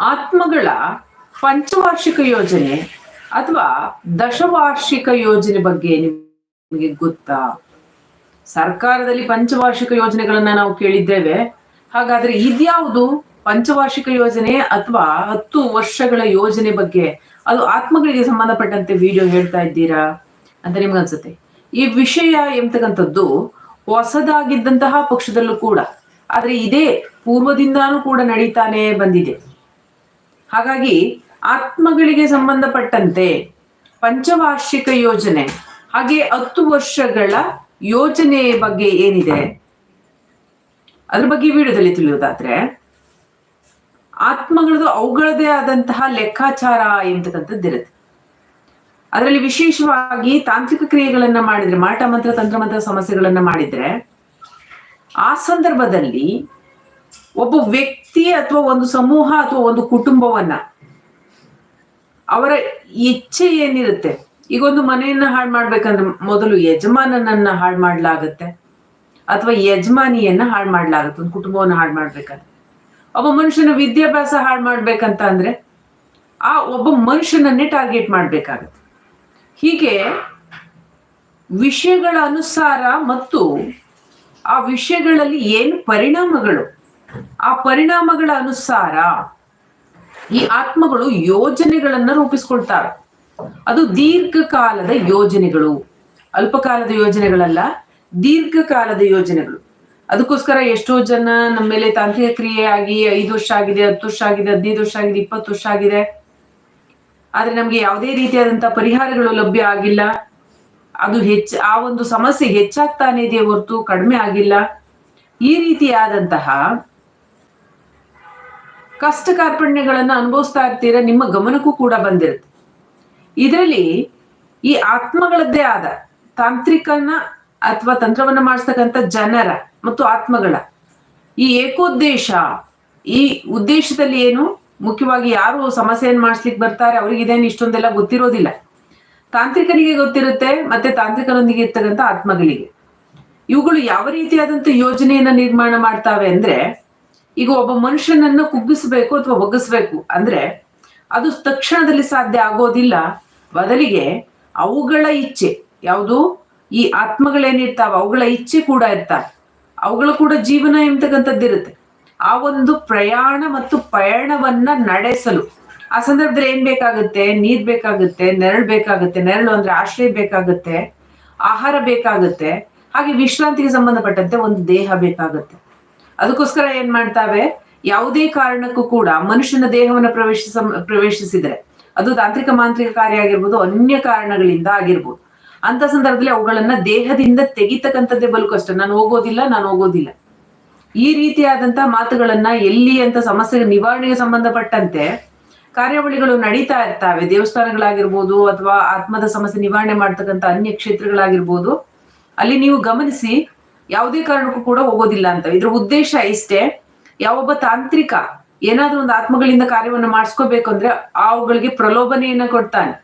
ಆತ್ಮಗಳ ಪಂಚವಾರ್ಷಿಕ ಯೋಜನೆ ಅಥವಾ ದಶವಾರ್ಷಿಕ ಯೋಜನೆ ಬಗ್ಗೆ ನಿಮಗೆ ಗೊತ್ತಾ? ಸರ್ಕಾರದಲ್ಲಿ ಪಂಚವಾರ್ಷಿಕ ಯೋಜನೆಗಳನ್ನ ನಾವು ಕೇಳಿದ್ದೇವೆ. ಹಾಗಾದ್ರೆ ಇದ್ಯಾವುದು ಪಂಚವಾರ್ಷಿಕ ಯೋಜನೆ ಅಥವಾ ಹತ್ತು ವರ್ಷಗಳ ಯೋಜನೆ ಬಗ್ಗೆ? ಅದು ಆತ್ಮಗಳಿಗೆ ಸಂಬಂಧಪಟ್ಟಂತೆ ವಿಡಿಯೋ ಹೇಳ್ತಾ ಇದ್ದೀರಾ? ಅಂತ ನಿಮ್ಗೆ ಅನ್ಸುತ್ತೆ. ಈ ವಿಷಯ ಎಂತಕ್ಕಂಥದ್ದು ಹೊಸದಾಗಿದ್ದಂತಹ ಪಕ್ಷದಲ್ಲೂ ಕೂಡ. ಆದ್ರೆ ಇದೇ ಪೂರ್ವದಿಂದಾನೂ ಕೂಡ ನಡೀತಾನೆ ಬಂದಿದೆ. ಹಾಗಾಗಿ ಆತ್ಮಗಳಿಗೆ ಸಂಬಂಧಪಟ್ಟಂತೆ ಪಂಚವಾರ್ಷಿಕ ಯೋಜನೆ, ಹಾಗೆ ಹತ್ತು ವರ್ಷಗಳ ಯೋಜನೆ ಬಗ್ಗೆ ಏನಿದೆ? ಅದ್ರ ಬಗ್ಗೆ ವಿಡಿಯೋದಲ್ಲಿ ತಿಳಿಯೋದಾದ್ರೆ ಆತ್ಮಗಳದು ಅವುಗಳದೇ ಆದಂತಹ ಲೆಕ್ಕಾಚಾರ ಎಂತಕ್ಕಂಥದ್ದಿರುತ್ತೆ ಅದರಲ್ಲಿ ವಿಶೇಷವಾಗಿ ತಾಂತ್ರಿಕ ಕ್ರಿಯೆಗಳನ್ನ ಮಾಡಿದ್ರೆ, ಮಾಟ ಮಂತ್ರ, ತಂತ್ರ ಮಂತ್ರ ಸಮಸ್ಯೆಗಳನ್ನ ಮಾಡಿದ್ರೆ, ಆ ಸಂದರ್ಭದಲ್ಲಿ ಒಬ್ಬ ವ್ಯಕ್ತಿ ಅಥವಾ ಒಂದು ಸಮೂಹ ಅಥವಾ ಒಂದು ಕುಟುಂಬವನ್ನ ಅವರ ಇಚ್ಛೆ ಏನಿರುತ್ತೆ? ಈಗ ಒಂದು ಮನೆಯನ್ನ ಹಾಳು ಮಾಡ್ಬೇಕಂದ್ರೆ ಮೊದಲು ಯಜಮಾನನನ್ನ ಹಾಳು ಮಾಡ್ಲಾಗತ್ತೆ ಅಥವಾ ಯಜಮಾನಿಯನ್ನ ಹಾಳು ಮಾಡ್ಲಾಗತ್ತೆ, ಒಂದು ಕುಟುಂಬವನ್ನ ಹಾಳು ಮಾಡ್ಬೇಕಂದ್ರೆ. ಒಬ್ಬ ಮನುಷ್ಯನ ವಿದ್ಯಾಭ್ಯಾಸ ಹಾಳು ಮಾಡ್ಬೇಕಂತ ಅಂದ್ರೆ ಆ ಒಬ್ಬ ಮನುಷ್ಯನನ್ನೇ ಟಾರ್ಗೆಟ್ ಮಾಡ್ಬೇಕಾಗತ್ತೆ. ಹೀಗೆ ವಿಷಯಗಳ ಅನುಸಾರ ಮತ್ತು ಆ ವಿಷಯಗಳಲ್ಲಿ ಏನು ಪರಿಣಾಮಗಳು ಆ ಪರಿಣಾಮಗಳ ಅನುಸಾರ ಈ ಆತ್ಮಗಳು ಯೋಜನೆಗಳನ್ನ ರೂಪಿಸ್ಕೊಳ್ತಾರೆ ಅದು ದೀರ್ಘಕಾಲದ ಯೋಜನೆಗಳು. ಅಲ್ಪಕಾಲದ ಯೋಜನೆಗಳಲ್ಲ, ದೀರ್ಘಕಾಲದ ಯೋಜನೆಗಳು. ಅದಕ್ಕೋಸ್ಕರ ಎಷ್ಟೋ ಜನ ನಮ್ಮ ಮೇಲೆ ತಾಂತ್ರಿಕ ಕ್ರಿಯೆ ಆಗಿ ಐದು ವರ್ಷ ಆಗಿದೆ, ಹತ್ತು ವರ್ಷ ಆಗಿದೆ, ಹದಿನೈದು ವರ್ಷ ಆಗಿದೆ, ಇಪ್ಪತ್ತು ವರ್ಷ ಆಗಿದೆ. ಆದ್ರೆ ನಮ್ಗೆ ಯಾವುದೇ ರೀತಿಯಾದಂತಹ ಪರಿಹಾರಗಳು ಲಭ್ಯ ಆಗಿಲ್ಲ. ಅದು ಹೆಚ್ಚ, ಆ ಒಂದು ಸಮಸ್ಯೆ ಹೆಚ್ಚಾಗ್ತಾನೆ ಇದೆ ಹೊರತು ಕಡಿಮೆ ಆಗಿಲ್ಲ. ಈ ರೀತಿಯಾದಂತಹ ಕಷ್ಟ ಕಾರ್ಪಣ್ಯಗಳನ್ನು ಅನುಭವಿಸ್ತಾ ಇರ್ತೀರ, ನಿಮ್ಮ ಗಮನಕ್ಕೂ ಕೂಡ ಬಂದಿರುತ್ತೆ. ಇದರಲ್ಲಿ ಈ ಆತ್ಮಗಳದ್ದೇ ಆದ ತಾಂತ್ರಿಕನ ಅಥವಾ ತಂತ್ರವನ್ನ ಮಾಡಿಸ್ತಕ್ಕಂಥ ಜನರ ಮತ್ತು ಆತ್ಮಗಳ ಈ ಏಕೋದ್ದೇಶ, ಈ ಉದ್ದೇಶದಲ್ಲಿ ಏನು ಮುಖ್ಯವಾಗಿ ಯಾರು ಸಮಸ್ಯೆಯನ್ನು ಮಾಡಿಸ್ಲಿಕ್ಕೆ ಬರ್ತಾರೆ, ಅವ್ರಿಗೆ ಇದೇನು ಇಷ್ಟೊಂದೆಲ್ಲ ಗೊತ್ತಿರೋದಿಲ್ಲ. ತಾಂತ್ರಿಕನಿಗೆ ಗೊತ್ತಿರುತ್ತೆ ಮತ್ತೆ ತಾಂತ್ರಿಕನೊಂದಿಗೆ ಇರ್ತಕ್ಕಂಥ ಆತ್ಮಗಳಿಗೆ. ಇವುಗಳು ಯಾವ ರೀತಿಯಾದಂತ ಯೋಜನೆಯನ್ನ ನಿರ್ಮಾಣ ಮಾಡ್ತಾವೆ ಅಂದ್ರೆ ಈಗ ಒಬ್ಬ ಮನುಷ್ಯನನ್ನು ಕುಗ್ಗಿಸ್ಬೇಕು ಅಥವಾ ಒಗ್ಗಿಸ್ಬೇಕು ಅಂದ್ರೆ ಅದು ತಕ್ಷಣದಲ್ಲಿ ಸಾಧ್ಯ ಆಗೋದಿಲ್ಲ. ಬದಲಿಗೆ ಅವುಗಳ ಇಚ್ಛೆ, ಯಾವುದು? ಈ ಆತ್ಮಗಳೇನಿರ್ತಾವ ಅವುಗಳ ಇಚ್ಛೆ ಕೂಡ ಇರ್ತಾವೆ. ಅವುಗಳು ಕೂಡ ಜೀವನ ಎಂಬತಕ್ಕಂಥದ್ದಿರುತ್ತೆ ಆ ಒಂದು ಪ್ರಯಾಣ ಮತ್ತು ಪಯಣವನ್ನ ನಡೆಸಲು. ಆ ಸಂದರ್ಭದಲ್ಲಿ ಏನ್ ಬೇಕಾಗುತ್ತೆ? ನೀರ್ ಬೇಕಾಗುತ್ತೆ, ನೆರಳು ಬೇಕಾಗುತ್ತೆ. ನೆರಳು ಅಂದ್ರೆ ಆಶ್ರಯ ಬೇಕಾಗುತ್ತೆ, ಆಹಾರ ಬೇಕಾಗುತ್ತೆ. ಹಾಗೆ ವಿಶ್ರಾಂತಿಗೆ ಸಂಬಂಧಪಟ್ಟಂತೆ ಒಂದು ದೇಹ ಬೇಕಾಗುತ್ತೆ. ಅದಕ್ಕೋಸ್ಕರ ಏನ್ ಮಾಡ್ತಾವೆ? ಯಾವುದೇ ಕಾರಣಕ್ಕೂ ಕೂಡ ಮನುಷ್ಯನ ದೇಹವನ್ನು ಪ್ರವೇಶಿಸ, ಪ್ರವೇಶಿಸಿದ್ರೆ ಅದು ತಾಂತ್ರಿಕ ಮಾಂತ್ರಿಕ ಕಾರ್ಯ ಆಗಿರ್ಬೋದು, ಅನ್ಯ ಕಾರಣಗಳಿಂದ ಆಗಿರ್ಬೋದು. ಅಂತ ಸಂದರ್ಭದಲ್ಲಿ ಅವುಗಳನ್ನ ದೇಹದಿಂದ ತೆಗಿತಕ್ಕಂಥದ್ದೇ ಬಲು ಕಷ್ಟ ನಾನು ಹೋಗೋದಿಲ್ಲ ನಾನು ಹೋಗೋದಿಲ್ಲ. ಈ ರೀತಿಯಾದಂತಹ ಮಾತುಗಳನ್ನ ಎಲ್ಲಿ ಅಂತ ಸಮಸ್ಯೆ ನಿವಾರಣೆಗೆ ಸಂಬಂಧಪಟ್ಟಂತೆ ಕಾರ್ಯಾವಳಿಗಳು ನಡೀತಾ ಇರ್ತಾವೆ. ದೇವಸ್ಥಾನಗಳಾಗಿರ್ಬೋದು ಅಥವಾ ಆತ್ಮದ ಸಮಸ್ಯೆ ನಿವಾರಣೆ ಮಾಡ್ತಕ್ಕಂಥ ಅನ್ಯ ಕ್ಷೇತ್ರಗಳಾಗಿರ್ಬೋದು. ಅಲ್ಲಿ ನೀವು ಗಮನಿಸಿ ಯಾವುದೇ ಕಾರಣಕ್ಕೂ ಕೂಡ ಹೋಗೋದಿಲ್ಲ ಅಂತ. ಇದ್ರ ಉದ್ದೇಶ ಇಷ್ಟೇ, ಯಾವೊಬ್ಬ ತಾಂತ್ರಿಕ ಏನಾದ್ರೂ ಒಂದು ಆತ್ಮಗಳಿಂದ ಕಾರ್ಯವನ್ನು ಮಾಡಿಸ್ಕೋಬೇಕು ಅಂದ್ರೆ ಅವುಗಳಿಗೆ ಪ್ರಲೋಭನೆಯನ್ನ ಕೊಡ್ತಾನೆ.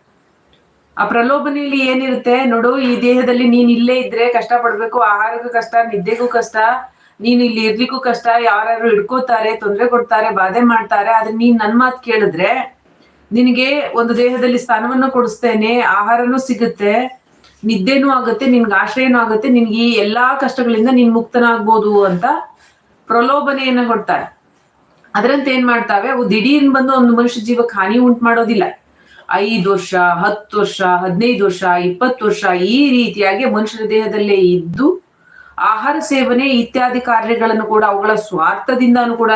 ಆ ಪ್ರಲೋಭನೆಯಲ್ಲಿ ಏನಿರುತ್ತೆ ನೋಡು, ಈ ದೇಹದಲ್ಲಿ ನೀನ್ ಇಲ್ಲೇ ಇದ್ರೆ ಕಷ್ಟ ಪಡ್ಬೇಕು, ಆಹಾರಕ್ಕೂ ಕಷ್ಟ, ನಿದ್ದೆಗೂ ಕಷ್ಟ, ನೀನ್ ಇಲ್ಲಿ ಇರ್ಲಿಕ್ಕೂ ಕಷ್ಟ ಯಾರು ಹಿಡ್ಕೋತಾರೆ, ತೊಂದರೆ ಕೊಡ್ತಾರೆ, ಬಾಧೆ ಮಾಡ್ತಾರೆ, ಆದ್ರೆ ನೀನ್ ನನ್ ಮಾತು ಕೇಳಿದ್ರೆ ನಿನಗೆ ಒಂದು ದೇಹದಲ್ಲಿ ಸ್ಥಾನವನ್ನು ಕೊಡಿಸ್ತೇನೆ, ಆಹಾರನೂ ಸಿಗುತ್ತೆ ನಿದ್ದೆನೂ ಆಗುತ್ತೆ, ನಿನ್ಗೆ ಆಶ್ರಯನೂ ಆಗುತ್ತೆ, ನಿನ್ಗೆ ಈ ಎಲ್ಲಾ ಕಷ್ಟಗಳಿಂದ ನೀನ್ ಮುಕ್ತನಾಗ್ಬೋದು ಅಂತ ಪ್ರಲೋಭನೆಯನ್ನ ಕೊಡ್ತಾರೆ. ಅದರಂತೆ ಏನ್ ಮಾಡ್ತಾವೆ? ಅವು ದಿಢೀರ್ ಬಂದು ಒಂದು ಮನುಷ್ಯ ಜೀವಕ್ಕೆ ಹಾನಿ ಉಂಟು ಮಾಡೋದಿಲ್ಲ. ಐದು ವರ್ಷ, ಹತ್ತು ವರ್ಷ, ಹದಿನೈದು ವರ್ಷ, ಇಪ್ಪತ್ತು ವರ್ಷ ಈ ರೀತಿಯಾಗಿ ಮನುಷ್ಯರ ದೇಹದಲ್ಲೇ ಇದ್ದು ಆಹಾರ ಸೇವನೆ ಇತ್ಯಾದಿ ಕಾರ್ಯಗಳನ್ನು ಕೂಡ ಅವುಗಳ ಸ್ವಾರ್ಥದಿಂದಾನು ಕೂಡ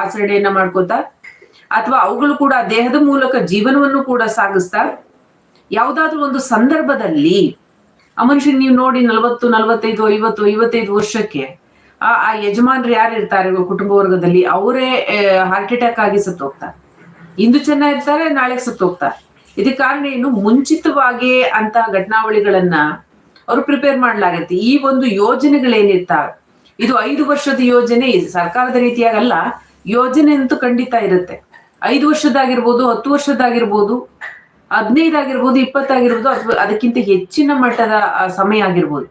ಆಚರಣೆಯನ್ನ ಮಾಡ್ಕೋತಾ ಅಥವಾ ಅವುಗಳು ಕೂಡ ದೇಹದ ಮೂಲಕ ಜೀವನವನ್ನು ಕೂಡ ಸಾಗಿಸ್ತಾ ಯಾವುದಾದ್ರೂ ಒಂದು ಸಂದರ್ಭದಲ್ಲಿ ಆ ಮನುಷ್ಯನ್ ನೀವು ನೋಡಿ ನಲವತ್ತು, ನಲವತ್ತೈದು, ಐವತ್ತು, ಐವತ್ತೈದು ವರ್ಷಕ್ಕೆ ಆ ಆ ಯಜಮಾನ್ರು ಯಾರು ಇರ್ತಾರೆ ಕುಟುಂಬ ವರ್ಗದಲ್ಲಿ? ಅವರೇ ಹಾರ್ಟ್ ಅಟ್ಯಾಕ್ ಆಗಿ ಸತ್ತು ಹೋಗ್ತಾರೆ. ಇಂದು ಚೆನ್ನಾಗಿರ್ತಾರೆ ನಾಳೆ ಸತ್ತು ಹೋಗ್ತಾರೆ. ಇದಕ್ಕೆ ಕಾರಣ ಏನು? ಮುಂಚಿತವಾಗಿ ಅಂತ ಘಟನಾವಳಿಗಳನ್ನ ಅವರು ಪ್ರಿಪೇರ್ ಮಾಡ್ಲಾಗತ್ತೆ. ಈ ಒಂದು ಯೋಜನೆಗಳೇನಿರ್ತಾವೆ ಇದು ಐದು ವರ್ಷದ ಯೋಜನೆ ಸರ್ಕಾರದ ರೀತಿಯಾಗಲ್ಲ, ಯೋಜನೆ ಅಂತೂ ಖಂಡಿತ ಇರುತ್ತೆ. ಐದು ವರ್ಷದಾಗಿರ್ಬೋದು, ಹತ್ತು ವರ್ಷದಾಗಿರ್ಬೋದು ಹದಿನೈದಾಗಿರ್ಬೋದು, ಇಪ್ಪತ್ತಾಗಿರ್ಬೋದು ಅಥವಾ ಅದಕ್ಕಿಂತ ಹೆಚ್ಚಿನ ಮಟ್ಟದ ಸಮಯ ಆಗಿರ್ಬೋದು.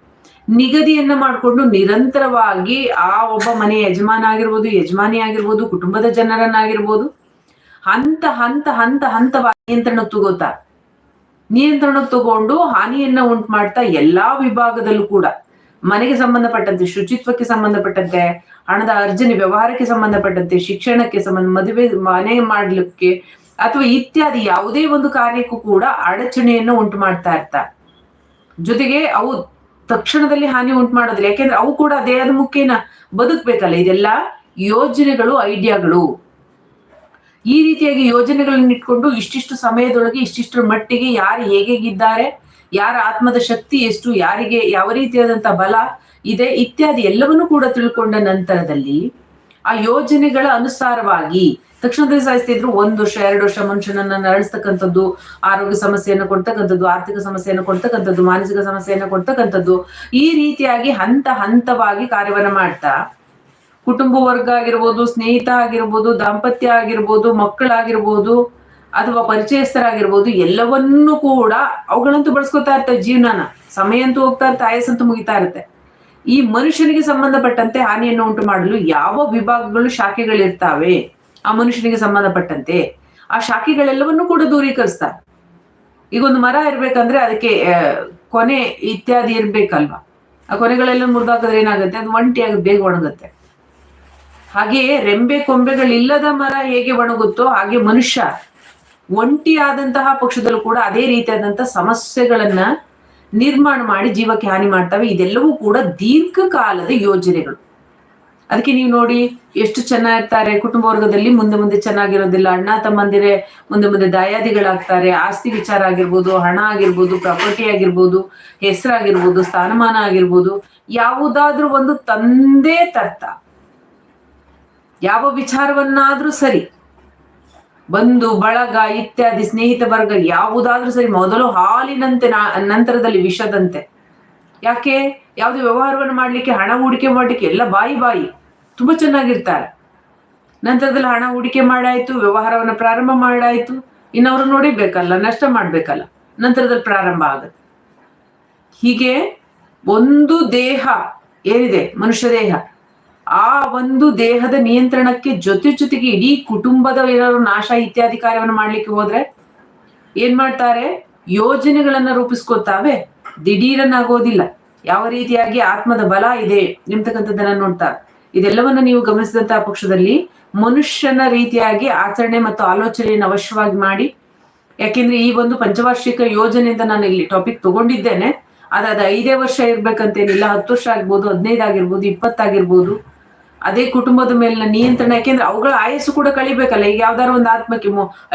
ನಿಗದಿಯನ್ನ ಮಾಡಿಕೊಂಡು ನಿರಂತರವಾಗಿ ಆ ಒಬ್ಬ ಮನೆಯ ಯಜಮಾನ ಆಗಿರ್ಬೋದು, ಯಜಮಾನಿ ಆಗಿರ್ಬೋದು, ಕುಟುಂಬದ ಜನರನ್ನಾಗಿರ್ಬೋದು, ಹಂತ ಹಂತ ಹಂತ, ಹಂತವಾಗಿ ನಿಯಂತ್ರಣ ತಗೋತಾರೆ ನಿಯಂತ್ರಣ ತಗೊಂಡು ಹಾನಿಯನ್ನ ಉಂಟು ಮಾಡ್ತಾ ಎಲ್ಲಾ ವಿಭಾಗದಲ್ಲೂ ಕೂಡ. ಮನೆಗೆ ಸಂಬಂಧಪಟ್ಟಂತೆ, ಶುಚಿತ್ವಕ್ಕೆ ಸಂಬಂಧಪಟ್ಟಂತೆ, ಹಣದ ಅರ್ಜನೆ, ವ್ಯವಹಾರಕ್ಕೆ ಸಂಬಂಧಪಟ್ಟಂತೆ, ಶಿಕ್ಷಣಕ್ಕೆ ಸಂಬಂಧ, ಮದುವೆ, ಮನೆ ಮಾಡ್ಲಿಕ್ಕೆ ಅಥವಾ ಇತ್ಯಾದಿ ಯಾವುದೇ ಒಂದು ಕಾರ್ಯಕ್ಕೂ ಕೂಡ ಅಡಚಣೆಯನ್ನು ಉಂಟು ಮಾಡ್ತಾ ಇರ್ತಾರೆ ಜೊತೆಗೆ ಅವು ತಕ್ಷಣದಲ್ಲಿ ಹಾನಿ ಉಂಟು ಮಾಡೋದಿಲ್ಲ. ಯಾಕೆಂದ್ರೆ ಅವು ಕೂಡ ದೇಹದ ಮುಖೇನ ಬದುಕ್ಬೇಕಲ್ಲ. ಇದೆಲ್ಲ ಯೋಜನೆಗಳು, ಐಡಿಯಾಗಳು. ಈ ರೀತಿಯಾಗಿ ಯೋಜನೆಗಳನ್ನ ಇಟ್ಕೊಂಡು ಇಷ್ಟಿಷ್ಟು ಸಮಯದೊಳಗೆ ಇಷ್ಟಿಷ್ಟು ಮಟ್ಟಿಗೆ ಯಾರು ಹೇಗಿದ್ದಾರೆ ಯಾರ ಆತ್ಮದ ಶಕ್ತಿ ಎಷ್ಟು, ಯಾರಿಗೆ ಯಾವ ರೀತಿಯಾದಂತಹ ಬಲ ಇದೆ, ಇತ್ಯಾದಿ ಎಲ್ಲವನ್ನೂ ಕೂಡ ತಿಳ್ಕೊಂಡ ನಂತರದಲ್ಲಿ ಆ ಯೋಜನೆಗಳ ಅನುಸಾರವಾಗಿ ತಕ್ಷಣದಲ್ಲಿ ಸಾಯಿಸ್ತಿದ್ರು ಒಂದು ವರ್ಷ, ಎರಡು ವರ್ಷ ಮನುಷ್ಯನನ್ನ ನರಳಿಸ್ತಕ್ಕಂಥದ್ದು ಆರೋಗ್ಯ ಸಮಸ್ಯೆಯನ್ನು ಕೊಡ್ತಕ್ಕಂಥದ್ದು, ಆರ್ಥಿಕ ಸಮಸ್ಯೆಯನ್ನು ಕೊಡ್ತಕ್ಕಂಥದ್ದು, ಮಾನಸಿಕ ಸಮಸ್ಯೆಯನ್ನು ಕೊಡ್ತಕ್ಕಂಥದ್ದು, ಈ ರೀತಿಯಾಗಿ ಹಂತ ಹಂತವಾಗಿ ಕಾರ್ಯವನ್ನ ಮಾಡ್ತಾ, ಕುಟುಂಬ ವರ್ಗ ಆಗಿರ್ಬೋದು, ಸ್ನೇಹಿತ ಆಗಿರ್ಬೋದು, ದಾಂಪತ್ಯ ಆಗಿರ್ಬೋದು, ಮಕ್ಕಳಾಗಿರ್ಬೋದು, ಅಥವಾ ಪರಿಚಯಸ್ಥರಾಗಿರ್ಬೋದು, ಎಲ್ಲವನ್ನೂ ಕೂಡ ಅವುಗಳಂತೂ ಬಳಸ್ಕೊತಾ ಇರ್ತವೆ ಜೀವನನ. ಸಮಯ ಅಂತೂ ಹೋಗ್ತಾ ಇರುತ್ತೆ ಆಯಸ್ಸಂತೂ ಮುಗಿತಾ ಇರುತ್ತೆ. ಈ ಮನುಷ್ಯನಿಗೆ ಸಂಬಂಧಪಟ್ಟಂತೆ ಹಾನಿಯನ್ನು ಉಂಟು ಮಾಡಲು ಯಾವ ವಿಭಾಗಗಳು ಶಾಖೆಗಳಿರ್ತಾವೆ? ಆ ಮನುಷ್ಯನಿಗೆ ಸಂಬಂಧಪಟ್ಟಂತೆ ಆ ಶಾಖೆಗಳೆಲ್ಲವನ್ನೂ ಕೂಡ ದೂರೀಕರಿಸ್ತಾರೆ. ಈಗ ಒಂದು ಮರ ಇರ್ಬೇಕಂದ್ರೆ ಅದಕ್ಕೆ ಕೊನೆ ಇತ್ಯಾದಿ ಇರ್ಬೇಕಲ್ವಾ? ಆ ಕೊನೆಗಳೆಲ್ಲ ಮುರಿದಾಕಿದ್ರೆ ಏನಾಗುತ್ತೆ? ಅದು ಒಂಟಿಯಾಗಿ ಬೇಗ ಒಣಗುತ್ತೆ. ಹಾಗೆಯೇ ರೆಂಬೆ ಕೊಂಬೆಗಳಿಲ್ಲದ ಮರ ಹೇಗೆ ಒಣಗುತ್ತೋ ಹಾಗೆ ಮನುಷ್ಯ ಒಂಟಿಯಾದಂತಹ ಪಕ್ಷದಲ್ಲೂ ಕೂಡ ಅದೇ ರೀತಿಯಾದಂತಹ ಸಮಸ್ಯೆಗಳನ್ನ ನಿರ್ಮಾಣ ಮಾಡಿ ಜೀವಕ್ಕೆ ಹಾನಿ ಮಾಡ್ತವೆ. ಇದೆಲ್ಲವೂ ಕೂಡ ದೀರ್ಘಕಾಲದ ಯೋಜನೆಗಳು. ಅದಕ್ಕೆ ನೀವು ನೋಡಿ ಎಷ್ಟು ಚೆನ್ನಾಗಿರ್ತಾರೆ ಕುಟುಂಬ ವರ್ಗದಲ್ಲಿ ಮುಂದೆ ಮುಂದೆ ಚೆನ್ನಾಗಿರೋದಿಲ್ಲ. ಅಣ್ಣ ತಮ್ಮಂದಿರೇ ಮುಂದೆ ಮುಂದೆ ದಾಯಾದಿಗಳಾಗ್ತಾರೆ. ಆಸ್ತಿ ವಿಚಾರ ಆಗಿರ್ಬೋದು, ಹಣ ಆಗಿರ್ಬೋದು ಪ್ರಾಪರ್ಟಿ ಆಗಿರ್ಬೋದು, ಹೆಸರಾಗಿರ್ಬೋದು, ಸ್ಥಾನಮಾನ ಆಗಿರ್ಬೋದು, ಯಾವುದಾದ್ರೂ ಒಂದು ತಂದೆ ತರ್ತ ಯಾವ ವಿಚಾರವನ್ನಾದ್ರೂ ಸರಿ. ಬಂಧು, ಬಳಗ ಇತ್ಯಾದಿ ಸ್ನೇಹಿತ ವರ್ಗ ಯಾವುದಾದ್ರೂ ಸರಿ, ಮೊದಲು ಹಾಲಿನಂತೆ ನಂತರದಲ್ಲಿ ವಿಷದಂತೆ. ಯಾಕೆ? ಯಾವ್ದು ವ್ಯವಹಾರವನ್ನು ಮಾಡಲಿಕ್ಕೆ, ಹಣ ಹೂಡಿಕೆ ಮಾಡಲಿಕ್ಕೆ ಎಲ್ಲ ಬಾಯಿ ಬಾಯಿ ತುಂಬ ಚೆನ್ನಾಗಿರ್ತಾರೆ. ನಂತರದಲ್ಲಿ ಹಣ ಹೂಡಿಕೆ ಮಾಡಾಯಿತು, ವ್ಯವಹಾರವನ್ನು ಪ್ರಾರಂಭ ಮಾಡಾಯಿತು. ಇನ್ನವರು ನೋಡಿಬೇಕಲ್ಲ ನಷ್ಟ ಮಾಡಬೇಕಲ್ಲ, ನಂತರದಲ್ಲಿ ಪ್ರಾರಂಭ ಆಗುತ್ತೆ. ಹೀಗೆ ಒಂದು ದೇಹ ಏನಿದೆ, ಮನುಷ್ಯ ದೇಹ, ಆ ಒಂದು ದೇಹದ ನಿಯಂತ್ರಣಕ್ಕೆ ಜೊತೆ ಜೊತೆಗೆ ಇಡೀ ಕುಟುಂಬದ ಏನಾದ್ರು ನಾಶ ಇತ್ಯಾದಿ ಕಾರ್ಯವನ್ನು ಮಾಡ್ಲಿಕ್ಕೆ ಹೋದ್ರೆ ಏನ್ ಮಾಡ್ತಾರೆ? ಯೋಜನೆಗಳನ್ನ ರೂಪಿಸ್ಕೊತಾವೆ ದಿಢೀರನ್ನಾಗೋದಿಲ್ಲ ಯಾವ ರೀತಿಯಾಗಿ ಆತ್ಮದ ಬಲ ಇದೆ ಎಂಬತಕ್ಕಂಥದ್ದನ್ನ ನೋಡ್ತಾ. ಇದೆಲ್ಲವನ್ನ ನೀವು ಗಮನಿಸಿದಂತಹ ಪಕ್ಷದಲ್ಲಿ ಮನುಷ್ಯನ ರೀತಿಯಾಗಿ ಆಚರಣೆ ಮತ್ತು ಆಲೋಚನೆಯನ್ನು ಅವಶ್ಯವಾಗಿ ಮಾಡಿ. ಯಾಕೆಂದ್ರೆ ಈ ಒಂದು ಪಂಚವಾರ್ಷಿಕ ಯೋಜನೆಯಿಂದ ನಾನು ಇಲ್ಲಿ ಟಾಪಿಕ್ ತಗೊಂಡಿದ್ದೇನೆ. ಅದಾದ ಅದು ಐದೇ ವರ್ಷ ಇರ್ಬೇಕಂತೇನಿಲ್ಲ, ಹತ್ತು ವರ್ಷ ಆಗ್ಬೋದು ಹದಿನೈದು ಆಗಿರ್ಬೋದು ಇಪ್ಪತ್ತಾಗಿರ್ಬೋದು. ಅದೇ ಕುಟುಂಬದ ಮೇಲಿನ ನಿಯಂತ್ರಣ, ಯಾಕೆಂದ್ರೆ ಅವುಗಳ ಆಯಸ್ಸು ಕೂಡ ಕಳಿಬೇಕಲ್ಲ. ಈಗ ಯಾವ್ದಾದ್ರು ಒಂದು ಆತ್ಮಕ್ಕೆ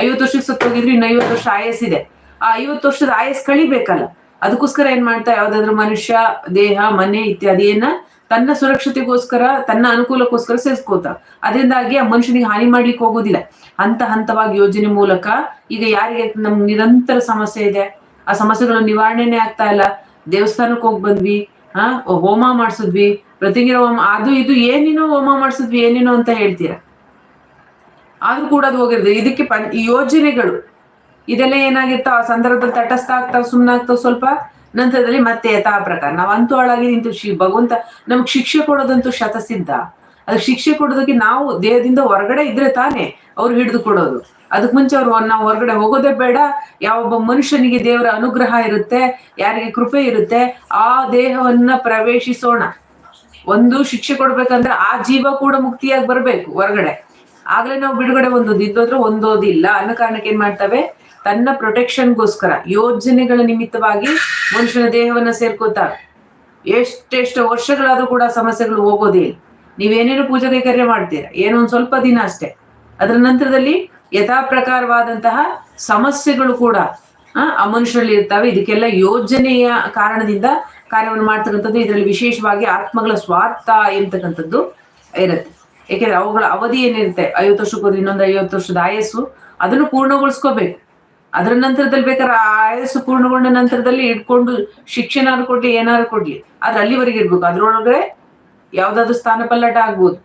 ಐವತ್ತು ವರ್ಷಕ್ಕೆ ಸತ್ತೋಗಿದ್ರೆ ಇನ್ನು ಐವತ್ತು ವರ್ಷ ಆಯಸ್ಸಿದೆ. ಆ ಐವತ್ತು ವರ್ಷದ ಆಯಸ್ ಕಳಿಬೇಕಲ್ಲ. ಅದಕ್ಕೋಸ್ಕರ ಏನ್ ಮಾಡ್ತಾ, ಯಾವ್ದಾದ್ರು ಮನುಷ್ಯ, ದೇಹ, ಮನೆ ಇತ್ಯಾದಿಯನ್ನ ತನ್ನ ಸುರಕ್ಷತೆಗೋಸ್ಕರ, ತನ್ನ ಅನುಕೂಲಕ್ಕೋಸ್ಕರ ಸೇರಿಸ್ಕೋತ ಅದರಿಂದಾಗಿ ಆ ಮನುಷ್ಯನಿಗೆ ಹಾನಿ ಮಾಡ್ಲಿಕ್ಕೆ ಹೋಗೋದಿಲ್ಲ. ಹಂತ ಹಂತವಾಗಿ ಯೋಜನೆ ಮೂಲಕ ಈಗ ಯಾರಿಗೆ ನಮ್ ನಿರಂತರ ಸಮಸ್ಯೆ ಇದೆ? ಆ ಸಮಸ್ಯೆಗಳ ನಿವಾರಣೆನೆ ಆಗ್ತಾ ಇಲ್ಲ. ದೇವಸ್ಥಾನಕ್ಕೆ ಹೋಗಿ ಬಂದ್ವಿ, ಹಾ, ಹೋಮ ಮಾಡಿಸಿದ್ವಿ. ಪ್ರತಿಗಿರ ಹೋಮ, ಅದು ಇದು ಏನೇನೋ ಹೋಮ ಮಾಡಿಸಿದ್ವಿ, ಏನೇನೋ ಅಂತ ಹೇಳ್ತೀರಾ? ಆದ್ರೂ ಕೂಡ ಅದು ಹೋಗಿರ್ತದೆ ಇದಕ್ಕೆ ಯೋಜನೆಗಳು ಇದೆಲ್ಲ ಏನಾಗಿರ್ತಾವ? ಆ ಸಂದರ್ಭದಲ್ಲಿ ತಟಸ್ಥ ಆಗ್ತಾವ ಸುಮ್ಮನಾಗ್ತಾವ ಸ್ವಲ್ಪ? ನಂತರದಲ್ಲಿ ಮತ್ತೆ ಯಥಾ ಪ್ರಕಾರ ನಾವು ಹಾಳಾಗಿ ನಿಂತು ಶ್ರೀ ಭಗವಂತ ನಮ್ಗೆ ಶಿಕ್ಷೆ ಕೊಡೋದಂತೂ ಶತಸಿದ್ಧ. ಅದಕ್ಕೆ ಶಿಕ್ಷೆ ಕೊಡೋದಕ್ಕೆ ನಾವು ದೇಹದಿಂದ ಹೊರಗಡೆ ಇದ್ರೆ ತಾನೇ ಅವ್ರು ಹಿಡಿದು ಕೊಡೋದು. ಅದಕ್ಕೆ ಮುಂಚೆ ಅವ್ರು ನಾವು ಹೊರಗಡೆ ಹೋಗೋದೇ ಬೇಡ. ಯಾವೊಬ್ಬ ಮನುಷ್ಯನಿಗೆ ದೇವರ ಅನುಗ್ರಹ ಇರುತ್ತೆ, ಯಾರಿಗೆ ಕೃಪೆ ಇರುತ್ತೆ, ಆ ದೇಹವನ್ನ ಪ್ರವೇಶಿಸೋಣ. ಒಂದು ಶಿಕ್ಷೆ ಕೊಡ್ಬೇಕಂದ್ರೆ ಆ ಜೀವ ಕೂಡ ಮುಕ್ತಿಯಾಗಿ ಬರ್ಬೇಕು ಹೊರಗಡೆ. ಆಗ್ಲೇ ನಾವು ಬಿಡುಗಡೆ ಒಂದು ಇದ್ದೋದ್ರೆ ಒಂದೋದಿಲ್ಲ. ಅನ್ನೋ ಕಾರಣಕ್ಕೆ ಏನ್ ಮಾಡ್ತವೆ? ತನ್ನ ಪ್ರೊಟೆಕ್ಷನ್ಗೋಸ್ಕರ ಯೋಜನೆಗಳ ನಿಮಿತ್ತವಾಗಿ ಮನುಷ್ಯನ ದೇಹವನ್ನ ಸೇರ್ಕೋತಾರೆ ಎಷ್ಟೆಷ್ಟು ವರ್ಷಗಳಾದ್ರೂ ಕೂಡ ಸಮಸ್ಯೆಗಳು ಹೋಗೋದೇ ನೀವೇನೇನು ಪೂಜೆ ಕೈಕರ್ಯ ಮಾಡ್ತೀರಾ? ಏನೋ ಒಂದು ಸ್ವಲ್ಪ ದಿನ ಅಷ್ಟೇ. ಅದರ ನಂತರದಲ್ಲಿ ಯಥಾ ಪ್ರಕಾರವಾದಂತಹ ಸಮಸ್ಯೆಗಳು ಕೂಡ ಆ, ಮನುಷ್ಯರಲ್ಲಿ ಇರ್ತವೆ. ಇದಕ್ಕೆಲ್ಲ ಯೋಜನೆಯ ಕಾರಣದಿಂದ ಕಾರ್ಯವನ್ನು ಮಾಡ್ತಕ್ಕಂಥದ್ದು ಇದರಲ್ಲಿ ವಿಶೇಷವಾಗಿ ಆತ್ಮಗಳ ಸ್ವಾರ್ಥ ಎಂತಕ್ಕಂಥದ್ದು ಇರುತ್ತೆ. ಯಾಕೆಂದ್ರೆ ಅವುಗಳ ಅವಧಿ ಏನಿರುತ್ತೆ? ಐವತ್ತು ವರ್ಷಕ್ಕೆ ಹೋದ್ರೆ ಇನ್ನೊಂದು ಐವತ್ತು ವರ್ಷದ ಆಯಸ್ಸು ಅದನ್ನು ಪೂರ್ಣಗೊಳಿಸ್ಕೋಬೇಕು. ಅದರ ನಂತರದಲ್ಲಿ ಬೇಕಾದ್ರೆ ಆಯಸ್ಸು ಪೂರ್ಣಗೊಂಡ ನಂತರದಲ್ಲಿ ಇಟ್ಕೊಂಡು ಶಿಕ್ಷೆನಾದ್ರು ಕೊಡ್ಲಿ, ಏನಾದ್ರು ಕೊಡ್ಲಿ. ಆದ್ರೆ ಅಲ್ಲಿವರೆಗೆ ಇರ್ಬೇಕು. ಅದ್ರೊಳಗೆ ಯಾವ್ದಾದ್ರು ಸ್ಥಾನ ಪಲ್ಲಟ ಆಗ್ಬೋದು.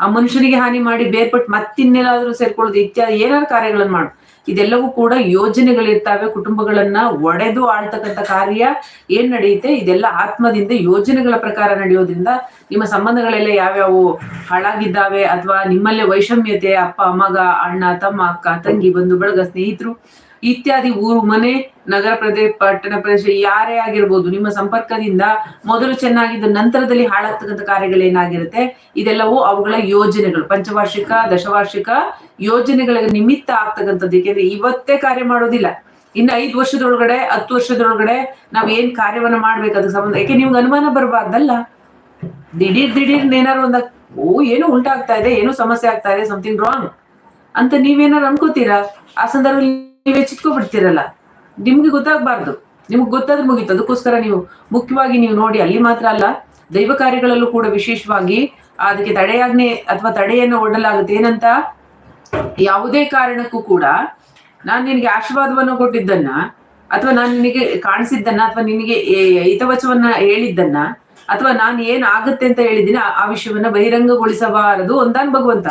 ಆ ಮನುಷ್ಯನಿಗೆ ಹಾನಿ ಮಾಡಿ ಬೇರ್ಪಟ್ಟು ಮತ್ತಿನ್ನೆಲ್ಲಾದ್ರೂ ಸೇರ್ಕೊಳ್ಳೋದು ಇತ್ಯಾದಿ ಏನಾದ್ರು ಕಾರ್ಯಗಳನ್ನ ಮಾಡು. ಇದೆಲ್ಲವೂ ಕೂಡ ಯೋಜನೆಗಳಿರ್ತಾವೆ. ಕುಟುಂಬಗಳನ್ನ ಒಡೆದು ಆಳ್ತಕ್ಕಂತ ಕಾರ್ಯ ಏನ್ ನಡೆಯುತ್ತೆ? ಇದೆಲ್ಲ ಆತ್ಮದಿಂದ, ಯೋಜನೆಗಳ ಪ್ರಕಾರ ನಡೆಯೋದ್ರಿಂದ ನಿಮ್ಮ ಸಂಬಂಧಗಳೆಲ್ಲ ಯಾವ್ಯಾವು ಹಾಳಾಗಿದ್ದಾವೆ? ಅಥವಾ ನಿಮ್ಮಲ್ಲೇ ವೈಷಮ್ಯತೆ, ಅಪ್ಪ, ಮಗ, ಅಣ್ಣ, ತಮ್ಮ, ಅಕ್ಕ, ತಂಗಿ ಬಂಧು ಬಳಗ ಸ್ನೇಹಿತರು ಇತ್ಯಾದಿ ಊರು, ಮನೆ, ನಗರ ಪ್ರದೇಶ ಪಟ್ಟಣ ಪ್ರದೇಶ ಯಾರೇ ಆಗಿರ್ಬೋದು, ನಿಮ್ಮ ಸಂಪರ್ಕದಿಂದ ಮೊದಲು ಚೆನ್ನಾಗಿದ್ದ ನಂತರದಲ್ಲಿ ಹಾಳಾಗ್ತಕ್ಕಂಥ ಕಾರ್ಯಗಳೇನಾಗಿರುತ್ತೆ ಇದೆಲ್ಲವೂ ಅವುಗಳ ಯೋಜನೆಗಳು. ಪಂಚವಾರ್ಷಿಕ, ದಶವಾರ್ಷಿಕ ಯೋಜನೆಗಳ ನಿಮಿತ್ತ ಆಗ್ತಕ್ಕಂಥದ್ದು. ಏಕೆಂದ್ರೆ ಇವತ್ತೇ ಕಾರ್ಯ ಮಾಡೋದಿಲ್ಲ. ಇನ್ನು ಐದು ವರ್ಷದೊಳಗಡೆ, ಹತ್ತು ವರ್ಷದೊಳಗಡೆ ನಾವ್ ಏನ್ ಕಾರ್ಯವನ್ನ ಮಾಡ್ಬೇಕು? ಅದಕ್ಕೆ ಸಂಬಂಧ ಯಾಕೆ ನಿಮ್ಗೆ ಅನುಮಾನ ಬರಬಾರ್ದಲ್ಲ? ದಿಢೀರ್ ದಿಢೀರ್ ಏನಾರು ಒಂದ, ಓ, ಏನೋ ಉಂಟಾಗ್ತಾ ಇದೆ, ಏನೋ ಸಮಸ್ಯೆ ಆಗ್ತಾ ಇದೆ ಸಮಥಿಂಗ್ ರಾಂಗ್ ಅಂತ ನೀವೇನಾರು ಅನ್ಕೋತೀರಾ? ಆ ಸಂದರ್ಭದಲ್ಲಿ ನೀವೇ ಚಿತ್ಕೊಬಿಡ್ತೀರಲ್ಲ ನಿಮ್ಗೆ ಗೊತ್ತಾಗ್ಬಾರ್ದು. ನಿಮ್ಗೆ ಗೊತ್ತಾದ್ರೆ ಮುಗೀತು. ಅದಕ್ಕೋಸ್ಕರ ನೀವು ಮುಖ್ಯವಾಗಿ ನೀವು ನೋಡಿ, ಅಲ್ಲಿ ಮಾತ್ರ ಅಲ್ಲ, ದೈವ ಕಾರ್ಯಗಳಲ್ಲೂ ಕೂಡ ವಿಶೇಷವಾಗಿ ಅದಕ್ಕೆ ತಡೆಯಾಜ್ಞೆ ಅಥವಾ ತಡೆಯನ್ನು ಒಡ್ಡಲಾಗುತ್ತೆ. ಏನಂತ? ಯಾವುದೇ ಕಾರಣಕ್ಕೂ ಕೂಡ ನಾನು ನಿನಗೆ ಆಶೀರ್ವಾದವನ್ನು ಕೊಟ್ಟಿದ್ದನ್ನ ಅಥವಾ ನಾನು ನಿನಗೆ ಕಾಣಿಸಿದ್ದನ್ನ ಅಥವಾ ನಿನಗೆ ಹಿತವಚವನ್ನ ಹೇಳಿದ್ದನ್ನ ಅಥವಾ ನಾನು ಏನ್ ಆಗುತ್ತೆ ಅಂತ ಹೇಳಿದ್ದೀನಿ, ಆ ವಿಷಯವನ್ನ ಬಹಿರಂಗಗೊಳಿಸಬಾರದು ಒಂದಾನ್ ಭಗವಂತ.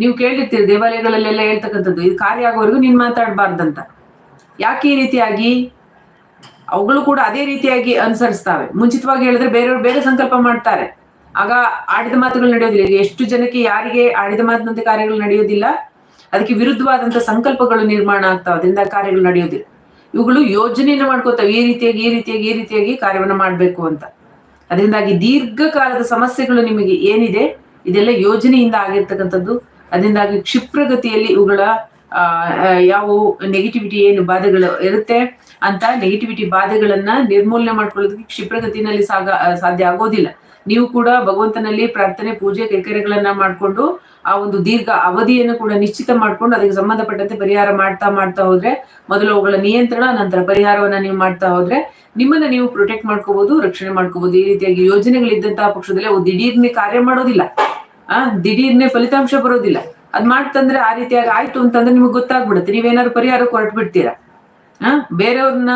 ನೀವು ಕೇಳಿರ್ತೀರಿ ದೇವಾಲಯಗಳಲ್ಲೆಲ್ಲ ಹೇಳ್ತಕ್ಕಂಥದ್ದು, ಇದು ಕಾರ್ಯ ಆಗೋವರೆಗೂ ನೀನ್ ಮಾತಾಡಬಾರ್ದಂತ. ಯಾಕೆ ಈ ರೀತಿಯಾಗಿ? ಅವುಗಳು ಕೂಡ ಅದೇ ರೀತಿಯಾಗಿ ಅನುಸರಿಸ್ತಾವೆ. ಮುಂಚಿತವಾಗಿ ಹೇಳಿದ್ರೆ ಬೇರೆಯವ್ರು ಬೇರೆ ಸಂಕಲ್ಪ ಮಾಡ್ತಾರೆ. ಆಗ ಆಡಿದ ಮಾತುಗಳು ನಡೆಯೋದಿಲ್ಲ ಎಷ್ಟು ಜನಕ್ಕೆ ಯಾರಿಗೆ ಆಡಿದ ಮಾತಿನಂತೆ ಕಾರ್ಯಗಳು ನಡೆಯೋದಿಲ್ಲ ಅದಕ್ಕೆ ವಿರುದ್ಧವಾದಂತ ಸಂಕಲ್ಪಗಳು ನಿರ್ಮಾಣ ಆಗ್ತಾವೆ, ಅದರಿಂದ ಕಾರ್ಯಗಳು ನಡೆಯೋದಿಲ್ಲ ಇವುಗಳು ಯೋಜನೆಯನ್ನು ಮಾಡ್ಕೋತಾವೆ ಈ ರೀತಿಯಾಗಿ ಈ ರೀತಿಯಾಗಿ ಈ ರೀತಿಯಾಗಿ ಕಾರ್ಯವನ್ನ ಮಾಡಬೇಕು ಅಂತ. ಅದರಿಂದಾಗಿ ದೀರ್ಘಕಾಲದ ಸಮಸ್ಯೆಗಳು ನಿಮಗೆ ಏನಿದೆ, ಇದೆಲ್ಲ ಯೋಜನೆಯಿಂದ ಆಗಿರ್ತಕ್ಕಂಥದ್ದು. ಅದರಿಂದಾಗಿ ಕ್ಷಿಪ್ರಗತಿಯಲ್ಲಿ ಇವುಗಳ ಯಾವ ನೆಗೆಟಿವಿಟಿ ಏನು ಬಾಧೆಗಳು ಇರುತ್ತೆ ಅಂತ ನೆಗೆಟಿವಿಟಿ ಬಾಧೆಗಳನ್ನ ನಿರ್ಮೂಲನೆ ಮಾಡ್ಕೊಳ್ಳೋದಕ್ಕೆ ಕ್ಷಿಪ್ರಗತಿನಲ್ಲಿ ಸಾಗ ಸಾಧ್ಯ ಆಗೋದಿಲ್ಲ. ನೀವು ಕೂಡ ಭಗವಂತನಲ್ಲಿ ಪ್ರಾರ್ಥನೆ, ಪೂಜೆ, ಕೈಕರ್ಯಗಳನ್ನ ಮಾಡ್ಕೊಂಡು ಆ ಒಂದು ದೀರ್ಘ ಅವಧಿಯನ್ನು ಕೂಡ ನಿಶ್ಚಿತ ಮಾಡ್ಕೊಂಡು ಅದಕ್ಕೆ ಸಂಬಂಧಪಟ್ಟಂತೆ ಪರಿಹಾರ ಮಾಡ್ತಾ ಮಾಡ್ತಾ ಹೋದ್ರೆ ಮೊದಲು ಅವುಗಳ ನಿಯಂತ್ರಣ, ನಂತರ ಪರಿಹಾರವನ್ನ ನೀವು ಮಾಡ್ತಾ ಹೋದ್ರೆ ನಿಮ್ಮನ್ನ ನೀವು ಪ್ರೊಟೆಕ್ಟ್ ಮಾಡ್ಕೋಬಹುದು ರಕ್ಷಣೆ ಮಾಡ್ಕೋಬಹುದು ಈ ರೀತಿಯಾಗಿ ಯೋಜನೆಗಳಿದ್ದಂತಹ ಪಕ್ಷದಲ್ಲಿ ಅವು ದಿಢೀರ್ನೆ ಕಾರ್ಯ ಮಾಡೋದಿಲ್ಲ. ಆ, ದಿಢೀರ್ನೆ ಫಲಿತಾಂಶ ಬರೋದಿಲ್ಲ. ಅದ್ ಮಾಡ್ತಂದ್ರೆ ಆ ರೀತಿಯಾಗಿ ಆಯ್ತು ಅಂತಂದ್ರೆ ನಿಮ್ಗೆ ಗೊತ್ತಾಗ್ಬಿಡುತ್ತೆ. ನೀವೇನಾದ್ರು ಪರಿಹಾರ ಹೊರಟು ಬಿಡ್ತೀರಾ ಆ ಬೇರೆಯವ್ರನ್ನ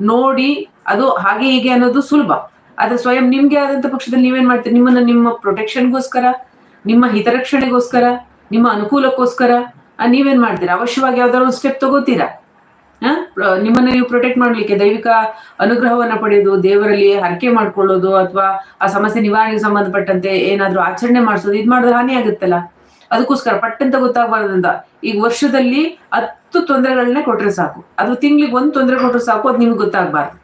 ನೋಡಿ ಅದು ಹಾಗೆ ಹೀಗೆ ಅನ್ನೋದು ಸುಲಭ. ಆದ್ರೆ ಸ್ವಯಂ ನಿಮ್ಗೆ ಆದಂತ ಪಕ್ಷದಲ್ಲಿ ನೀವೇನ್ ಮಾಡ್ತೀರಿ? ನಿಮ್ಮನ್ನ ನಿಮ್ಮ ಪ್ರೊಟೆಕ್ಷನ್ಗೋಸ್ಕರ, ನಿಮ್ಮ ಹಿತರಕ್ಷಣೆಗೋಸ್ಕರ, ನಿಮ್ಮ ಅನುಕೂಲಕ್ಕೋಸ್ಕರ ನೀವೇನ್ ಮಾಡ್ತೀರಾ? ಅವಶ್ಯವಾಗಿ ಯಾವ್ದಾದ್ರು ಒಂದು ಸ್ಟೆಪ್ ತಗೋತೀರಾ? ನಿಮ್ಮನ್ನ ನೀವು ಪ್ರೊಟೆಕ್ಟ್ ಮಾಡ್ಲಿಕ್ಕೆ ದೈವಿಕ ಅನುಗ್ರಹವನ್ನ ಪಡೆಯೋದು ದೇವರಲ್ಲಿ ಹರಕೆ ಮಾಡ್ಕೊಳ್ಳೋದು ಅಥವಾ ಆ ಸಮಸ್ಯೆ ನಿವಾರಣೆಗೆ ಸಂಬಂಧಪಟ್ಟಂತೆ ಏನಾದ್ರೂ ಆಚರಣೆ ಮಾಡಿಸೋದು, ಇದು ಮಾಡಿದ್ರೆ ಹಾನಿ ಆಗುತ್ತಲ್ಲ? ಅದಕ್ಕೋಸ್ಕರ, ಪಟ್ಟಂತ ಗೊತ್ತಾಗಬಾರ್ದಂತ, ಈಗ ವರ್ಷದಲ್ಲಿ ಹತ್ತು ತೊಂದರೆಗಳನ್ನೇ ಕೊಟ್ರೆ ಸಾಕು. ಅದು ತಿಂಗ್ಳಿಗೆ ಒಂದು ತೊಂದರೆ ಕೊಟ್ರೆ ಸಾಕು, ಅದು ನಿಮ್ಗೆ ಗೊತ್ತಾಗಬಾರ್ದು.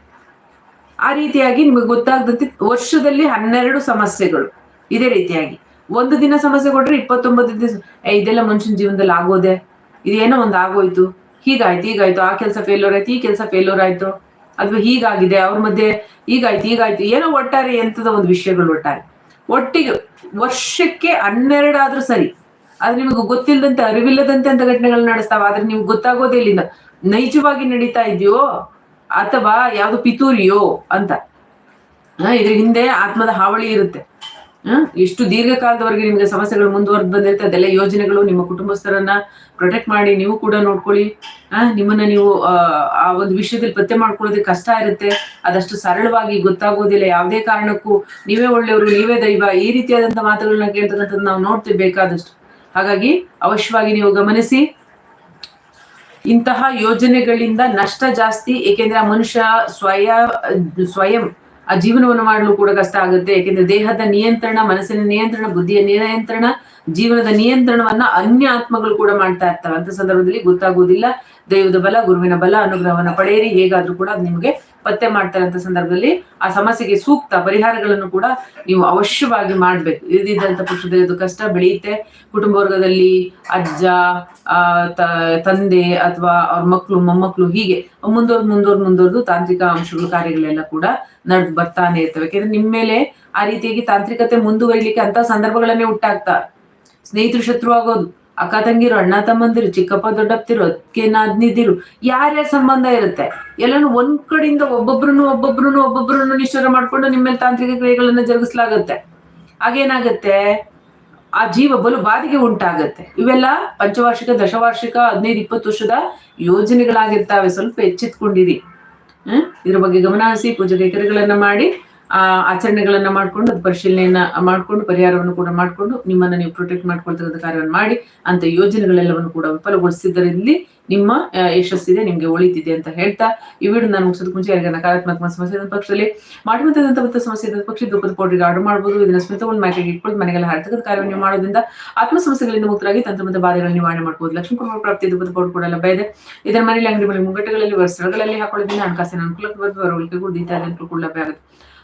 ಆ ರೀತಿಯಾಗಿ ನಿಮಗೆ ಗೊತ್ತಾಗದಂತೆ ವರ್ಷದಲ್ಲಿ ಹನ್ನೆರಡು ಸಮಸ್ಯೆಗಳು ಇದೇ ರೀತಿಯಾಗಿ. ಒಂದು ದಿನ ಸಮಸ್ಯೆ ಕೊಟ್ರೆ ಇಪ್ಪತ್ತೊಂಬತ್ತು ದಿನ ಇದೆಲ್ಲ ಮನುಷ್ಯನ ಜೀವನದಲ್ಲಿ ಆಗೋದೆ? ಇದೇನೋ ಒಂದು ಆಗೋಯ್ತು. ಹೀಗಾಯ್ತು ಹೀಗಾಯ್ತು, ಆ ಕೆಲಸ ಫೇಲ್ಯೂರ್ ಆಯ್ತು ಈ ಕೆಲಸ ಫೇಲ್ಯೂರ್ ಆಯ್ತು ಅಥವಾ ಹೀಗಾಗಿದೆ, ಅವ್ರ ಮಧ್ಯೆ ಹೀಗಾಯ್ತು ಹೀಗಾಯ್ತು. ಏನೋ ಒಟ್ಟಾರೆ ಎಂತದ ಒಂದು ವಿಷಯಗಳು ಒಟ್ಟಾರೆ. ಒಟ್ಟಿಗೆ ವರ್ಷಕ್ಕೆ ಹನ್ನೆರಡಾದ್ರೂ ಸರಿ. ಆದ್ರೆ ನಿಮಗೆ ಗೊತ್ತಿಲ್ಲದಂತೆ, ಅರಿವಿಲ್ಲದಂತೆ ಅಂತ ಘಟನೆಗಳು ನಡೆಸ್ತಾವ. ಆದ್ರೆ ನಿಮ್ಗೆ ಗೊತ್ತಾಗೋದೇ ಇಲ್ಲಿಂದ. ನೈಜವಾಗಿ ನಡೀತಾ ಇದೆಯೋ, ಅಥವಾ ಯಾವ್ದು ಪಿತೂರಿಯೋ ಅಂತ. ಇದ್ರ ಹಿಂದೆ ಆತ್ಮದ ಹಾವಳಿ ಇರುತ್ತೆ. ಎಷ್ಟು ದೀರ್ಘಕಾಲದವರೆಗೆ ನಿಮ್ಗೆ ಸಮಸ್ಯೆಗಳು ಮುಂದುವರೆದು ಬಂದಿರುತ್ತೆ ಅದೆಲ್ಲ ಯೋಜನೆಗಳು ನಿಮ್ಮ ಕುಟುಂಬಸ್ಥರನ್ನ ಪ್ರೊಟೆಕ್ಟ್ ಮಾಡಿ ನೀವು ಕೂಡ ನೋಡ್ಕೊಳ್ಳಿ. ಆ ನಿಮ್ಮನ್ನ ನೀವು ಆ, ಒಂದು ವಿಷಯದಲ್ಲಿ ಪತ್ತೆ ಮಾಡ್ಕೊಳ್ಳೋದಕ್ಕೆ ಕಷ್ಟ ಇರುತ್ತೆ. ಅದಷ್ಟು ಸರಳವಾಗಿ ಗೊತ್ತಾಗೋದಿಲ್ಲ. ಯಾವುದೇ ಕಾರಣಕ್ಕೂ ನೀವೇ ಒಳ್ಳೆಯವರು ನೀವೇ ದೈವ ಈ ರೀತಿಯಾದಂತ ಮಾತುಗಳನ್ನ ಕೇಳ್ತಕ್ಕಂಥದ್ದು ನಾವು ನೋಡ್ತೀವಿ ಬೇಕಾದಷ್ಟು. ಹಾಗಾಗಿ ಅವಶ್ಯವಾಗಿ ನೀವು ಗಮನಿಸಿ ಇಂತಹ ಯೋಜನೆಗಳಿಂದ ನಷ್ಟ ಜಾಸ್ತಿ ಏಕೆಂದ್ರೆ ಆ ಮನುಷ್ಯ ಸ್ವಯ ಸ್ವಯಂ ಆ ಜೀವನವನ್ನು ಮಾಡಲು ಕೂಡ ಕಷ್ಟ ಆಗುತ್ತೆ. ಏಕೆಂದ್ರೆ ದೇಹದ ನಿಯಂತ್ರಣ ಮನಸ್ಸಿನ ನಿಯಂತ್ರಣ ಬುದ್ಧಿಯ ನಿಯಂತ್ರಣ ಜೀವನದ ನಿಯಂತ್ರಣವನ್ನ ಅನ್ಯ ಆತ್ಮಗಳು ಕೂಡ ಮಾಡ್ತಾ ಇರ್ತವೆ. ಅಂತ ಸಂದರ್ಭದಲ್ಲಿ ಗೊತ್ತಾಗುವುದಿಲ್ಲ. ದೈವದ ಬಲ, ಗುರುವಿನ ಬಲ, ಅನುಗ್ರಹವನ್ನ ಪಡೆಯಿರಿ. ಹೇಗಾದ್ರೂ ಕೂಡ ಅದು ನಿಮಗೆ ಪತ್ತೆ ಮಾಡ್ತಾರೆ ಅಂತ ಸಂದರ್ಭದಲ್ಲಿ ಆ ಸಮಸ್ಯೆಗೆ ಸೂಕ್ತ ಪರಿಹಾರಗಳನ್ನು ಕೂಡ ನೀವು ಅವಶ್ಯವಾಗಿ ಮಾಡ್ಬೇಕು. ಇದ್ದಿದ್ದಂತ ಪಕ್ಷದಲ್ಲಿ ಅದು ಕಷ್ಟ ಬೆಳೆಯುತ್ತೆ. ಕುಟುಂಬ ವರ್ಗದಲ್ಲಿ ಅಜ್ಜ, ಆ ತಂದೆ ಅಥವಾ ಅವ್ರ ಮಕ್ಕಳು ಮೊಮ್ಮಕ್ಕಳು ಹೀಗೆ ಮುಂದೋರ್ ಮುಂದೋರ್ ಮುಂದುವರೆದು ತಾಂತ್ರಿಕ ಅಂಶಗಳು, ಕಾರ್ಯಗಳೆಲ್ಲ ಕೂಡ ನಡೆದು ಬರ್ತಾನೆ ಇರ್ತವೆ. ಯಾಕೆಂದ್ರೆ ನಿಮ್ಮ ಮೇಲೆ ಆ ರೀತಿಯಾಗಿ ತಾಂತ್ರಿಕತೆ ಮುಂದುವರಿಲಿಕ್ಕೆ ಅಂತ ಸಂದರ್ಭಗಳನ್ನೇ ಹುಟ್ಟಾಗ್ತಾ ಸ್ನೇಹಿತರು ಶತ್ರು ಆಗೋದು. ಅಕ್ಕ ತಂಗಿರು, ಅಣ್ಣ ತಮ್ಮಂದಿರು, ಚಿಕ್ಕಪ್ಪ ದೊಡ್ಡಪ್ಪತಿರು ಅದಕ್ಕೆ ನಾದ್ನಿದಿರು ಯಾರ್ಯಾರ ಸಂಬಂಧ ಇರುತ್ತೆ? ಎಲ್ಲಾನು ಒಂದ್ ಕಡೆಯಿಂದ ಒಬ್ಬೊಬ್ರು ಒಬ್ಬೊಬ್ರು ಒಬ್ಬೊಬ್ರು ನಿಶ್ಚಯ ಮಾಡ್ಕೊಂಡು ನಿಮ್ಮ ಮೇಲೆ ತಾಂತ್ರಿಕ ಕ್ರಿಯೆಗಳನ್ನ ಜರುಗಿಸಲಾಗುತ್ತೆ. ಆಗೇನಾಗತ್ತೆ ಆ ಜೀವ ಬಲು ಬಾಧಿಗೆ ಉಂಟಾಗತ್ತೆ. ಇವೆಲ್ಲ ಪಂಚವಾರ್ಷಿಕ, ದಶವಾರ್ಷಿಕ, ಹದಿನೈದು, ಇಪ್ಪತ್ತು ವರ್ಷದ ಯೋಜನೆಗಳಾಗಿರ್ತಾವೆ. ಸ್ವಲ್ಪ ಎಚ್ಚೆತ್ಕೊಂಡಿರಿ. ಹ್ಮ್? ಇದ್ರ ಬಗ್ಗೆ ಗಮನ ಹರಿಸಿ ಪೂಜೆ ಕೈಕರ್ಯಗಳನ್ನ ಮಾಡಿ. ಆ, ಆಚರಣೆಗಳನ್ನ ಮಾಡ್ಕೊಂಡು ಅದು ಪರಿಶೀಲನೆಯನ್ನ ಮಾಡ್ಕೊಂಡು, ಪರಿಹಾರವನ್ನು ಕೂಡ ಮಾಡ್ಕೊಂಡು ನಿಮ್ಮನ್ನ ನೀವು ಪ್ರೊಟೆಕ್ಟ್ ಮಾಡ್ಕೊಳ್ತಕ್ಕಂಥ ಕಾರ್ಯವನ್ನು ಮಾಡಿ ಅಂತ ಯೋಜನೆಗಳೆಲ್ಲವನ್ನು ಕೂಡ ವಿಫಲಗೊಳಿಸಿದ್ದರಲ್ಲಿ ನಿಮ್ಮ ಯಶಸ್ಸಿದೆ, ನಿಮ್ಗೆ ಒಳಿತಿದೆ ಅಂತ ಹೇಳ್ತಾ ಈ ವಿಡಿಯೋ ನಾನು ಮುಗಿಸೋದಕ್ಕೆ ಮುಂಚೆ ಯಾರಿಗೆ ನಕಾರಾತ್ಮಕ ಸಮಸ್ಯೆ ಪಕ್ಷದಲ್ಲಿ ಮಾಡುವಂತಹ ಮತ್ತು ಸಮಸ್ಯೆ ಇದ್ದ ಪಕ್ಷ ದುಃಖದ ಪೌಡ್ರಿಗೆ ಆರ್ಡರ್ ಮಾಡಬಹುದು ಇದನ್ನ ಒಂದು ಮೈಕೆಗೆ ಇಟ್ಕೊಂಡು ಮನೆಗೆಲ್ಲ ಹರತಕ್ಕಂಥ ಕಾರ್ಯವನ್ನು ಮಾಡೋದ್ರಿಂದ ಆತ್ಮ ಸಮಸ್ಯೆಗಳಿಂದ ಮುಕ್ತರಾಗಿ ತಂತ್ರ ಮತ್ತು ಬಾಧೆಗಳನ್ನು ನಿವಾರಣೆ ಮಾಡಬಹುದು ಲಕ್ಷ್ಮೀ ಕುಟುಂಬ ಪ್ರಾಪ್ತಿ, ದುಃಖದ ಪೌಡರ್ ಕೂಡ ಲಭ್ಯ ಇದೆ ಇದರ ಮನೆಯಲ್ಲಿ ಅಂಗಡಿ ಮುಂಗಟ್ಟಗಳಲ್ಲಿ ಸ್ಥಳಗಳಲ್ಲಿ ಹಾಕೊಳ್ಳೋದ್ರಿಂದ ಹಣಕಾಸಿನ ಅನುಕೂಲಕ್ಕೆ ಬರುವ ಹೊರಗಳಿಕೆ ಕೂಡ ಇತ್ಯಾದಿ ಅನುಕೂಲ ಕೂಡ ಲಭ್ಯ ಆಗುತ್ತೆ.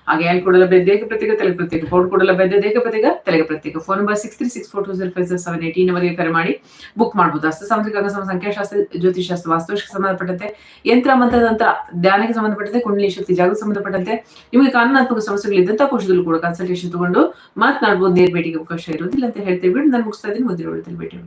ಹಾಗೆ ಅಲ್ಲಿ ಕೂಡ ಲಭ್ಯ ದೇಹ ಪ್ರತ್ಯೇಕ ಫೋನ್ ಕೂಡ ಲಭ್ಯ ಇದೆ ದೇಹ ಪ್ರತ್ಯೇಕ, ತಲೆಗೆ ಪ್ರತ್ಯೇಕ. Phone number six three six four two zero five seven eight ಈ ನಂಬರ್ಗೆ ಕರೆ ಮಾಡಿ ಬುಕ್ ಮಾಡಬಹುದು ಅಸ್ತ ಅಂಗಸಮ ಸಂಖ್ಯಾಶಾಸ್ತ್ರ ಜ್ಯೋತಿಷಾಸ್ತ್ರ ವಾಸ್ತುಶಕ್ಕೆ ಸಂಬಂಧಪಟ್ಟಂತೆ, ಯಂತ್ರ ಮಂತ್ರ ತಂತ್ರ ಧ್ಯಾನಕ್ಕೆ ಸಂಬಂಧಪಟ್ಟಂತೆ, ಕುಂಡಲಿ ಶಕ್ತಿ ಜಾಗಕ್ಕೆ ಸಂಬಂಧಪಟ್ಟಂತೆ ನಿಮಗೆ ಕಾನೂನಾತ್ಮಕ ಸಮಸ್ಯೆಗಳಿದ್ದಂತಹ ಕೋಶದಲ್ಲೂ ಕೂಡ ಕನ್ಸಲ್ಟೇಷನ್ ತಗೊಂಡು ಮಾತನಾಡಬಹುದು ನೇರ ಭೇಟಿಗೆ ಅವಕಾಶ ಇರೋದಿಲ್ಲ ಅಂತ ಹೇಳ್ತೇವೆ ನಾನು ಮುಗಿಸ್ತಾ ಇದ್ದೀನಿ. ಮುಂದಿನ ಭೇಟಿ